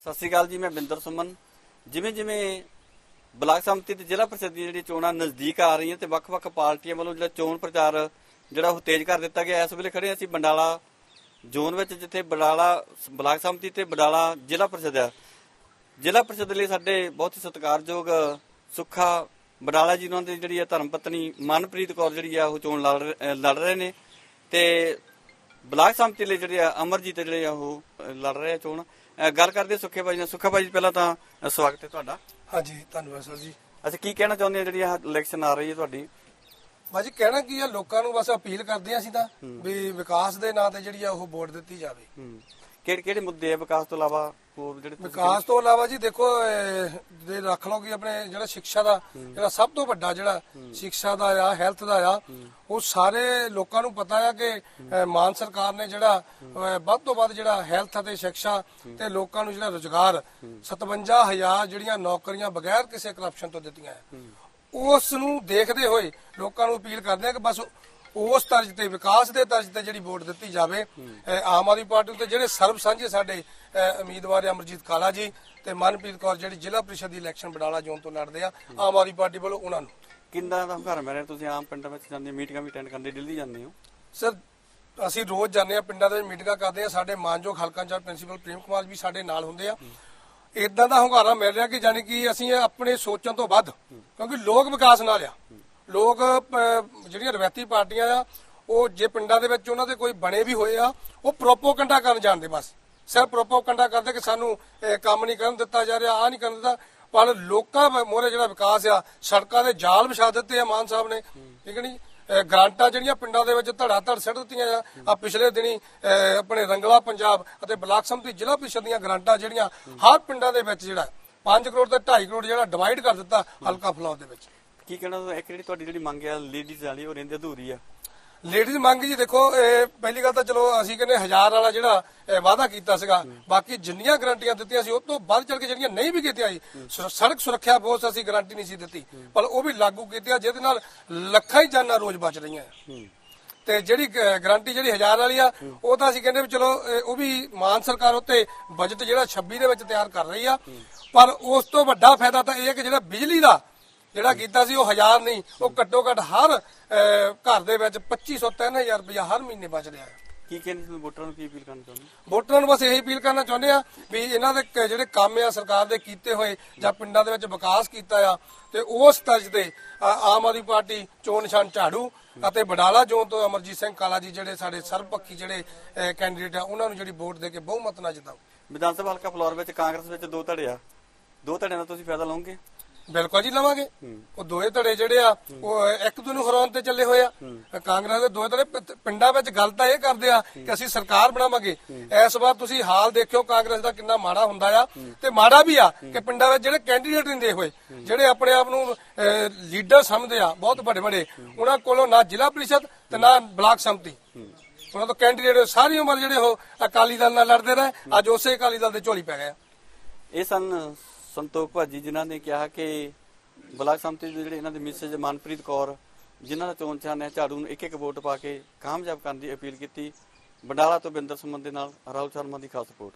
ਸਤਿ ਸ਼੍ਰੀ ਅਕਾਲ ਜੀ, ਮੈਂ ਬਿੰਦਰ ਸੁਮਨ। ਜਿਵੇਂ ਜਿਵੇਂ ਬਲਾਕ ਸੰਮਤੀ ਤੇ ਜ਼ਿਲ੍ਹਾ ਪ੍ਰੀਸ਼ਦ ਦੀਆਂ ਜਿਹੜੀ ਚੋਣਾਂ ਨਜ਼ਦੀਕ ਆ ਰਹੀਆਂ ਤੇ ਵੱਖ-ਵੱਖ ਪਾਰਟੀਆਂ ਵੱਲੋਂ ਜਿਹੜਾ ਚੋਣ ਪ੍ਰਚਾਰ, ਜਿਹੜਾ ਉਹ ਤੇਜ਼ ਕਰ ਦਿੱਤਾ ਗਿਆ, ਇਸ ਵੇਲੇ ਖੜੇ ਅਸੀਂ ਬੰਡਾਲਾ ਜ਼ੋਨ ਵਿੱਚ, ਜਿੱਥੇ ਬਡਾਲਾ ਬਲਾਕ ਸੰਮਤੀ ਤੇ ਬਡਾਲਾ ਜ਼ਿਲ੍ਹਾ ਪ੍ਰੀਸ਼ਦ ਆ। ਜ਼ਿਲ੍ਹਾ ਪ੍ਰੀਸ਼ਦ ਲਈ ਸਾਡੇ ਬਹੁਤ ਹੀ ਸਤਿਕਾਰਯੋਗ ਸੁੱਖਾ ਬਡਾਲਾ ਜੀ, ਉਹਨਾਂ ਦੀ ਜਿਹੜੀ ਆ ਧਰਮ ਪਤਨੀ ਮਨਪ੍ਰੀਤ ਕੌਰ ਜਿਹੜੀ ਆ, ਉਹ ਚੋਣ ਲੜ ਰਹੇ- ਲੜ ਰਹੇ ਨੇ। ਤੇ ਬਲਾਕ ਸੰਮਤੀ ਲਈ ਜਿਹੜੇ ਆ, ਅਮਰਜੀਤ ਜਿਹੜੇ ਆ, ਉਹ ਲੜ ਰਹੇ ਆ ਚੋਣ। ਗੱਲ ਕਰਦੇ ਸੁੱਖੇ ਭਾਈ ਨਾਲ। ਸੁੱਖਾ ਭਾਈ ਜੀ ਪਹਿਲਾਂ ਤਾਂ ਸਵਾਗਤ ਹੈ ਤੁਹਾਡਾ। ਹਾਂਜੀ ਧੰਨਵਾਦ ਸਰ ਜੀ। ਅੱਛਾ ਕੀ ਕਹਿਣਾ ਚਾਹੁੰਦੇ ਆ ਜਿਹੜੀ ਇਲੈਕਸ਼ਨ ਆ ਰਹੀ ਹੈ ਤੁਹਾਡੀ? ਬਾਜੀ ਕਹਿਣਾ ਕੀ ਆ ਲੋਕਾਂ ਨੂੰ ਬਸ ਅਪੀਲ ਕਰਦੇ ਆ ਅਸੀਂ ਤਾਂ ਵੀ ਵਿਕਾਸ ਦੇ ਨਾਂ ਤੇ ਜਿਹੜੀ ਆ ਉਹ ਵੋਟ ਦਿੱਤੀ ਜਾਵੇ। ਹੂੰ। ਕਿਹੜੇ ਕਿਹੜੇ ਮੁੱਦੇ ਆ ਵਿਕਾਸ ਤੋਂ ਇਲਾਵਾ? ਹੋਰ ਜਿਹੜੇ ਤੁਸੀਂ- ਵਿਕਾਸ ਤੋਂ ਇਲਾਵਾ ਜੀ ਦੇਖੋ ਅਹ, ਜੇ ਰੱਖ ਲਓ ਕਿ ਆਪਣੇ ਜਿਹੜਾ ਸਿੱਖਿਆ ਦਾ ਜਿਹੜਾ ਸਭ ਤੋਂ ਵੱਡਾ ਜਿਹੜਾ ਸਿੱਖਿਆ ਦਾ ਆ ਹੈਲਥ ਦਾ ਆ ਉਹ ਸਾਰੇ ਲੋਕਾਂ ਨੂੰ ਪਤਾ ਆ ਕਿ ਅਹ, ਮਾਨ ਸਰਕਾਰ ਨੇ ਜਿਹੜਾ ਅਹ, ਵੱਧ ਤੋਂ ਵੱਧ ਜਿਹੜਾ ਹੈਲਥ ਅਤੇ ਸਿੱਖਿਆ ਤੇ ਲੋਕਾਂ ਨੂੰ ਜਿਹੜਾ ਰੋਜ਼ਗਾਰ 57000 ਜਿਹੜੀਆਂ ਨੌਕਰੀਆਂ ਬਗੈਰ ਕਿਸੇ ਕਰਪਸ਼ਨ ਤੋਂ ਦਿੱਤੀਆਂ ਆ। ਉਸ ਨੂੰ ਦੇਖਦੇ ਹੋਏ ਲੋਕਾਂ ਨੂੰ ਅਪੀਲ ਕਰਦੇ ਆ ਕਿ ਬਸ ਉਸ ਤਰਜ਼ ਤੇ ਵਿਕਾਸ ਦੇ ਤਰਜ਼ ਤੇ ਜਿਹੜੀ ਵੋਟ ਦਿੱਤੀ ਜਾਵੇ ਆਮ ਆਦਮੀ ਪਾਰਟੀ ਤੇ ਜਿਹੜੇ ਸਰਬ ਸਾਂਝੇ ਸਾਡੇ ਉਮੀਦਵਾਰ ਅਮਰਜੀਤ ਕਾਲਾ ਜੀ ਤੇ ਮਨਪ੍ਰੀਤ ਕੌਰ ਜਿਹੜੀ ਜ਼ਿਲ੍ਹਾ ਪ੍ਰੀਸ਼ਦ ਦੀ ਇਲੈਕਸ਼ਨ ਬਡਾਲਾ ਜ਼ੋਨ ਤੋਂ ਲੜਦੇ ਆ ਆਮ ਆਦਮੀ ਪਾਰਟੀ ਵੱਲੋਂ ਉਹਨਾਂ ਨੂੰ। ਕਿੰਨਾ ਦਾ ਘਰ ਮੇਰੇ ਤੁਸੀਂ ਆਮ ਪਿੰਡਾਂ ਵਿੱਚ ਜਾਂਦੇ ਮੀਟਿੰਗਾਂ ਵੀ ਅਟੈਂਡ ਕਰਦੇ ਦਿੱਲੀ ਜਾਂਦੇ ਹੋ? ਸਰ ਅਸੀਂ ਰੋਜ਼ ਜਾਂਦੇ ਆ ਪਿੰਡਾਂ ਦੇ ਵਿੱਚ ਮੀਟਿੰਗਾਂ ਕਰਦੇ ਆ ਸਾਡੇ ਮਾਨਯੋਗ ਹਲਕਾ ਇੰਚਾਰਜ ਪ੍ਰਿੰਸੀਪਲ ਪ੍ਰੇਮ ਕੁਮਾਰ ਵੀ ਸਾਡੇ ਨਾਲ ਹੁੰਦੇ ਆ। ਇਦਾਂ ਦਾ ਹੁੰਗਾਰਾ ਮਿਲ ਰਿਹਾ ਕਿ ਜਾਨੀ ਕਿ ਅਸੀਂ ਆਪਣੇ ਸੋਚਣ ਤੋਂ ਵੱਧ ਕਿਉਂਕਿ ਲੋਕ ਵਿਕਾਸ ਨਾਲ ਆ। ਲੋਕ ਜਿਹੜੀਆਂ ਰਵਾਇਤੀ ਪਾਰਟੀਆਂ ਆ, ਉਹ ਜੇ ਪਿੰਡਾਂ ਦੇ ਵਿੱਚ ਉਹਨਾਂ ਦੇ ਕੋਈ ਬਣੇ ਵੀ ਹੋਏ ਆ, ਉਹ ਪ੍ਰੋਪੋਗੰਡਾ ਕਰਨ ਜਾਂਦੇ ਬਸ। ਸਿਰਫ ਪ੍ਰੋਪੋਗੰਡਾ ਕਰਦੇ ਕਿ ਸਾਨੂੰ ਕੰਮ ਨਹੀਂ ਕਰਨ ਦਿੱਤਾ ਜਾ ਰਿਹਾ ਆ ਨਹੀਂ ਕਰਨ ਦਿੱਤਾ। ਪਰ ਲੋਕਾਂ ਮੋਰੇ ਜਿਹੜਾ ਵਿਕਾਸ ਆ, ਸੜਕਾਂ ਦੇ ਜਾਲ ਵਿਛਾ ਦਿੱਤੇ ਆ ਮਾਨ ਸਾਹਿਬ ਨੇ, ਠੀਕ ਹੈ ਨਹੀਂ ਅਹ, ਗ੍ਰਾਂਟਾਂ ਜਿਹੜੀਆਂ ਪਿੰਡਾਂ ਦੇ ਵਿੱਚ ਧੜਾ ਧੜ ਸਿੱਟ ਦਿੱਤੀਆਂ ਆ ਪਿਛਲੇ ਦਿਨੀ, ਅਹ, ਆਪਣੇ ਰੰਗਲਾ ਪੰਜਾਬ ਅਤੇ ਬਲਾਕ ਸੰਮਤੀ ਜ਼ਿਲ੍ਹਾ ਪ੍ਰੀਸ਼ਦ ਦੀਆਂ ਗ੍ਰਾਂਟਾਂ ਜਿਹੜੀਆਂ, ਹਰ ਪਿੰਡਾਂ ਦੇ ਵਿੱਚ ਜਿਹੜਾ 5 ਕਰੋੜ ਤੇ 2.5 ਕਰੋੜ ਜਿਹੜਾ ਡਿਵਾਈਡ ਕਰ ਦਿੱਤਾ ਹਲਕਾ ਫਲੌਰ ਦੇ ਵਿੱਚ। ਕੀ ਕਹਿਣਾ ਇੱਕ ਜਿਹੜੀ ਤੁਹਾਡੀ ਜਿਹੜੀ ਮੰਗ ਆ ਲੇਡੀਜ਼ ਵਾਲੀ, ਉਹ ਰਹਿੰਦੀ ਅਧੂਰੀ ਆ। ਲੇਡੀਜ਼ ਮੰਗ ਜੀ ਦੇਖੋ, ਇਹ ਪਹਿਲੀ ਗੱਲ ਤਾਂ ਚਲੋ ਅਸੀਂ ਕਹਿੰਦੇ ਹਜ਼ਾਰ ਵਾਲਾ ਜਿਹੜਾ ਵਾਅਦਾ ਕੀਤਾ ਸੀਗਾ। ਬਾਕੀ ਜਿੰਨੀਆਂ ਗਰੰਟੀਆਂ ਦਿੱਤੀਆਂ ਸੀ, ਉਹ ਤੋਂ ਵੱਧ ਚੜ ਕੇ ਜਿਹੜੀਆਂ ਨਹੀਂ ਵੀ ਕੀਤੀਆਂ ਜੀ ਸੜਕ ਸੁਰੱਖਿਆ ਬੋਸ ਅਸੀਂ ਗਰੰਟੀ ਨਹੀਂ ਸੀ ਦਿੱਤੀ। ਪਰ ਉਹ ਵੀ ਲਾਗੂ ਕੀਤੀਆਂ, ਜਿਹਦੇ ਨਾਲ ਲੱਖਾਂ ਹੀ ਜਾਨਾਂ ਰੋਜ਼ ਬਚ ਰਹੀਆਂ। ਆ ਤੇ ਜਿਹੜੀ ਗਾਰੰਟੀ ਜਿਹੜੀ ਹਜ਼ਾਰ ਵਾਲੀ ਆ, ਉਹ ਤਾਂ ਅਸੀਂ ਕਹਿੰਦੇ ਵੀ ਚਲੋ, ਇਹ ਉਹ ਵੀ ਮਾਨ ਸਰਕਾਰ ਉੱਤੇ ਬਜਟ ਜਿਹੜਾ 26 ਦੇ ਵਿੱਚ ਤਿਆਰ ਕਰ ਰਹੀ ਆ। ਪਰ ਉਸ ਤੋਂ ਵੱਡਾ ਫਾਇਦਾ ਤਾਂ ਇਹ ਹੈ ਕਿ ਜਿਹੜਾ ਬਿਜਲੀ ਦਾ ਜਿਹੜਾ ਕੀਤਾ ਸੀ ਉਹ ਹਜ਼ਾਰ ਨਹੀਂ ਉਹ ਘੱਟੋ ਘੱਟ ਹਰ ਘਰ ਦੇ ਵਿੱਚ 2500 3000 ਰੁਪਇਆ ਹਰ ਮਹੀਨੇ ਬਚ ਰਿਹਾ। ਹੈ ਕੀ ਕਹਿੰਦੇ ਤੁਸੀਂ ਵੋਟਰਾਂ ਨੂੰ ਕੀ ਅਪੀਲ ਕਰਨਾ ਚਾਹੁੰਦੇ ਵੋਟਰਾਂ ਨੂੰ ਬਸ ਇਹੀ ਅਪੀਲ ਕਰਨਾ ਚਾਹੁੰਦੇ ਆ ਵੀ ਇਹਨਾਂ ਦੇ ਜਿਹੜੇ ਕੰਮ ਆ ਸਰਕਾਰ ਦੇ ਕੀਤੇ ਹੋਏ ਜਾਂ ਪਿੰਡਾਂ ਦੇ ਵਿੱਚ ਵਿਕਾਸ ਕੀਤਾ ਆ ਤੇ ਉਸ ਤਰਜ਼ ਤੇ ਆਮ ਆਦਮੀ ਪਾਰਟੀ ਚੋਣ ਨਿਸ਼ਾਨ ਝਾੜੂ ਅਤੇ ਬਡਾਲਾ ਜ਼ੋਨ ਤੋਂ ਅਮਰਜੀਤ ਸਿੰਘ ਕਾਲਾ ਜੀ ਜਿਹੜੇ ਸਾਡੇ ਸਰਬਪੱਖੀ ਜਿਹੜੇ ਕੈਂਡੀਡੇਟ ਆ ਉਹਨਾਂ ਨੂੰ ਜਿਹੜੀ ਵੋਟ ਦੇ ਕੇ ਬਹੁਮਤ ਨਾਲ ਜਿਤਾਓ। ਵਿਧਾਨ ਸਭਾ ਹਲਕਾ ਫਲੋਰ ਵਿੱਚ ਕਾਂਗਰਸ ਵਿੱਚ ਦੋ ਧੜੇ ਆ। ਦੋ ਧੜਿਆਂ ਦਾ ਤੁਸੀਂ ਫਾਇਦਾ ਲਓਗੇ? ਬਿਲਕੁਲ ਜੀ ਲਵਾਂਗੇ। ਉਹ ਦੋਏ ਧੜੇ ਜਿਹੜੇ ਆ ਉਹ ਇੱਕ ਦੂਜੇ ਨੂੰ ਹਰਾਉਣ ਤੇ ਚੱਲੇ ਹੋਏ ਆ। ਕਾਂਗਰਸ ਦੇ ਦੋਏ ਧੜੇ ਪਿੰਡਾਂ ਵਿੱਚ ਗੱਲ ਤਾਂ ਇਹ ਕਰਦੇ ਆ ਕਿ ਅਸੀਂ ਸਰਕਾਰ ਬਣਾਵਾਂਗੇ। ਇਸ ਵਾਰ ਤੁਸੀਂ ਹਾਲ ਦੇਖਿਓ ਕਾਂਗਰਸ ਦਾ ਕਿੰਨਾ ਮਾੜਾ ਹੁੰਦਾ ਆ ਤੇ ਮਾੜਾ ਵੀ ਆ ਕਿ ਪਿੰਡਾਂ ਵਿੱਚ ਜਿਹੜੇ ਕੈਂਡੀਡੇਟ ਨਹੀਂ ਦੇ ਹੋਏ ਜਿਹੜੇ ਆਪਣੇ ਆਪ ਨੂੰ ਲੀਡਰ ਸਮਝਦੇ ਆ ਬਹੁਤ ਵੱਡੇ ਵੱਡੇ ਉਹਨਾਂ ਕੋਲੋਂ ਨਾ ਜ਼ਿਲ੍ਹਾ ਪ੍ਰੀਸ਼ਦ ਤੇ ਨਾ ਬਲਾਕ ਸੰਮਤੀ। ਉਹਨਾਂ ਤੋਂ ਕੈਂਡੀਡੇਟ ਸਾਰੀ ਉਮਰ ਜਿਹੜੇ ਉਹ ਅਕਾਲੀ ਦਲ ਨਾਲ ਲੜਦੇ ਰਹੇ ਅੱਜ ਉਸੇ ਅਕਾਲੀ ਦਲ ਦੇ ਝੋਲੀ ਪੈ ਗਏ ਇਹ ਸਨ ਸੰਤੋਖ ਭਾਜੀ ਜਿਨ੍ਹਾਂ ਨੇ ਕਿਹਾ ਕਿ ਬਲਾਕ ਸੰਮਤੀ ਦੇ ਜਿਹੜੇ ਇਹਨਾਂ ਦੇ ਮਿਸੇਜ ਮਨਪ੍ਰੀਤ ਕੌਰ, ਜਿਨ੍ਹਾਂ ਦਾ ਚੋਣ ਚਾਨ ਹੈ, ਝਾੜੂ ਨੂੰ ਇੱਕ ਇੱਕ ਵੋਟ ਪਾ ਕੇ ਕਾਮਯਾਬ ਕਰਨ ਦੀ ਅਪੀਲ ਕੀਤੀ। ਬੰਡਾਲਾ ਤੋਂ ਬਿੰਦਰ ਸੁਮਨ ਦੇ ਨਾਲ ਰਾਹੁਲ ਸ਼ਰਮਾ ਦੀ ਖਾਸ ਰਿਪੋਰਟ।